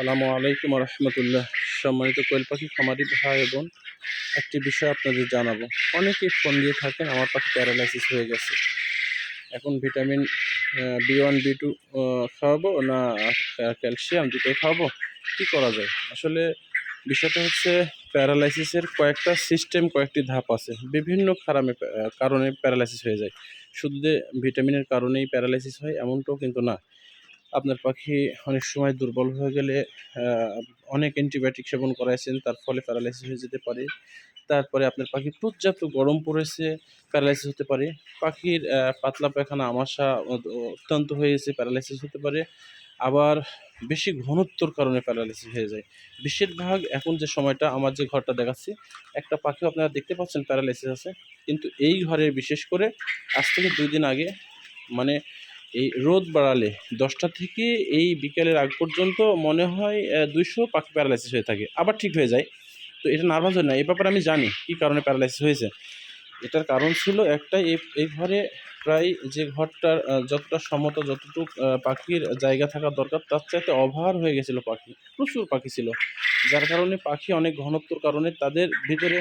আসসালামু আলাইকুম রহমতুল্লাহ। সম্মানিত কোয়েল পাখি, খামারি ভাই বোন, একটি বিষয় আপনাদের জানাব। অনেকেই ফোন দিয়ে থাকেন, আমার পাখি প্যারালাইসিস হয়ে গেছে। এখন vitamin B one, B two খাওয়াবো না ক্যালসিয়াম দুটোই খাওয়াবো? কী করা যায়? আসলে বিষয়টা হচ্ছে, প্যারালাইসিসের কয়েকটা সিস্টেম, কয়েকটি ধাপ আছে। বিভিন্ন কারণে কারণে প্যারালাইসিস হয়ে যায়। শুধু ভিটামিনের কারণেই প্যারালাইসিস হয়, এমনটাও কিন্তু না। আপনার পাখি অনেক সময় দুর্বল হয়ে গেলে অনেক অ্যান্টিবায়োটিক সেবন করাইছেন, তার ফলে প্যারালাইসিস হয়ে যেতে পারে। তারপরে আপনার পাখি পর্যাপ্ত গরম পড়েছে প্যারালাইসিস হতে পারে। পাখির পাতলা পায়খানা, আমাশা অত্যন্ত হয়ে গেছে প্যারালাইসিস হতে পারে। আবার বেশি ঘনত্বর কারণে প্যারালাইসিস হয়ে যায়। বেশিরভাগ এখন যে সময়টা, আমার যে ঘরটা দেখাচ্ছি, একটা পাখিও আপনারা দেখতে পাচ্ছেন প্যারালাইসিস আছে। কিন্তু এই ঘরে বিশেষ করে, আজ থেকে দুই দিন আগে মানে এই রোদ বাড়ালে দশটা থেকে এই বিকেলের আগ পর্যন্ত মনে হয় দুইশো পাখি প্যারালাইসিস হয়ে থাকে। আবার ঠিক হয়ে যায়। তো এটা নার্ভাস হয় না। এই ব্যাপারে আমি জানি কী কারণে প্যারালাইসিস হয়েছে। এটার কারণ ছিল একটাই, এই এই ঘরে প্রায় যে ঘরটার যতটা সমতা, যতটুকু পাখির জায়গা থাকা দরকার, তার চাইতে অভার হয়ে গেছিল পাখি। প্রচুর পাখি ছিল। যার কারণে পাখি অনেক ঘনত্বর কারণে তাদের ভিতরে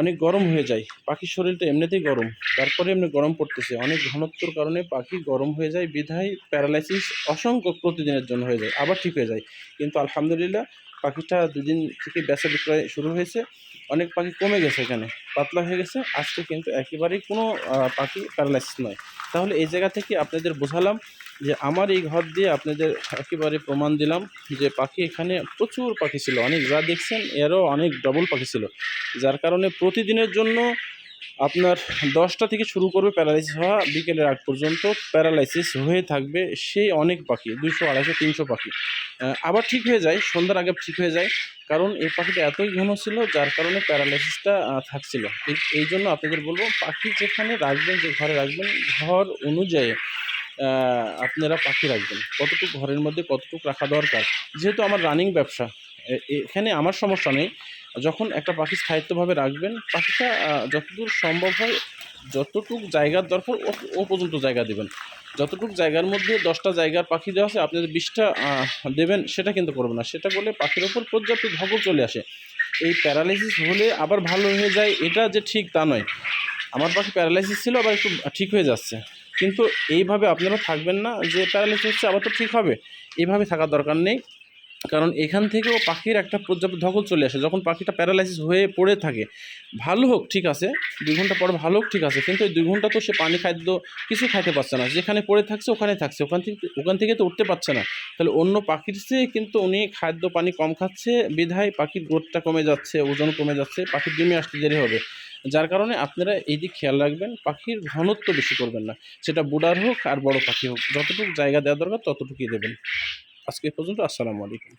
অনেক গরম হয়ে যায়। পাখির শরীরটা এমনিতেই গরম। তারপরে এমনি গরম পড়তেছে। অনেক ঘনত্বর কারণে পাখি গরম হয়ে যায়, বিধায় প্যারালাইসিস অসংখ্য প্রতিদিনের জন্য হয়ে যায়, আবার ঠিক হয়ে যায়। কিন্তু আলহামদুলিল্লাহ, পাখিটা দুদিন থেকে বেচা বিক্রয় শুরু হয়েছে। অনেক পাখি কমে গেছে এখানে, পাতলা হয়ে গেছে। আজকে কিন্তু একেবারেই কোনো পাখি প্যারালাইসিস নয়। তাহলে এই জায়গা থেকে আপনাদের বোঝালাম যে আমার এই ঘর দিয়ে আপনাদের একেবারে প্রমাণ দিলাম যে পাখি এখানে প্রচুর পাখি ছিল। অনেক যা দেখছেন, এরও অনেক ডবল পাখি ছিল। যার কারণে প্রতিদিনের জন্য আপনার দশটা থেকে শুরু করবে প্যারালাইসিস হওয়া, বিকেলের আগ পর্যন্ত প্যারালাইসিস হয়ে থাকবে সেই অনেক পাখি দুশো আড়াইশো, তিনশো পাখি। আবার ঠিক হয়ে যায়, সন্ধ্যার আগে ঠিক হয়ে যায়। কারণ এই পাখিটা এতই ঘন ছিল, যার কারণে প্যারালাইসিসটা থাকছিল। এই- জন্য আপনাদের বলব, পাখি যেখানে রাখবেন, যে ঘরে রাখবেন, ঘর অনুযায়ী আপনারা পাখি রাখবেন। কতটুকু ঘরের মধ্যে কতটুকু রাখা দরকার? যেহেতু আমার রানিং ব্যবসা এখানে আমার সমস্যা নেই। যখন একটা পাখি স্থায়িত্বভাবে রাখবেন, পাখিটা যতদূর সম্ভব হয়, যতটুকু জায়গার দরকার ও পর্যন্ত জায়গা দেবেন। যতটুক জায়গার মধ্যে দশটা জায়গার পাখি দেওয়া আছে আপনি যদি বিশটা দেবেন, সেটা কিন্তু করবে না। সেটা করলে পাখির ওপর পর্যাপ্ত ধকল চলে আসে। এই প্যারালাইসিস হলে আবার ভালো হয়ে যায়, এটা যে ঠিক তা নয়। আমার পাখি প্যারালাইসিস ছিল, আবার একটু ঠিক হয়ে যাচ্ছে। কিন্তু এইভাবে আপনারা থাকবেন না যে প্যারালাইসিস হচ্ছে আবার তো ঠিক হবে। এইভাবে থাকার দরকার নেই। কারণ এখান থেকেও পাখির একটা পর্যাপ্ত ধকল চলে আসে। যখন পাখিটা প্যারালাইসিস হয়ে পড়ে থাকে, ভালো হোক, ঠিক আছে, দুই ঘণ্টা পর ভালো হোক, ঠিক আছে, কিন্তু এই দুই ঘণ্টা তো সে পানি খাদ্য কিছু খাইতে পারছে না। যেখানে পড়ে থাকছে, ওখানে থাকছে, ওখান থেকে ওখান থেকে তো উঠতে পারছে না। তাহলে অন্য পাখির চেয়ে কিন্তু উনি খাদ্য পানি কম খাচ্ছে, বিধায় পাখির গ্রোথটা কমে যাচ্ছে ওজন কমে যাচ্ছে, পাখির ডিমে আসতে দেরি হবে। যার কারণে আপনারা এই দিক খেয়াল রাখবেন, পাখির ঘনত্ব বেশি করবেন না। সেটা বুড়ার হোক আর বড় পাখি হোক, যতটুকু জায়গা দেওয়া দরকার, ততটুকুই দেবেন। আজকে পর্যন্ত আসসালামু আলাইকুম।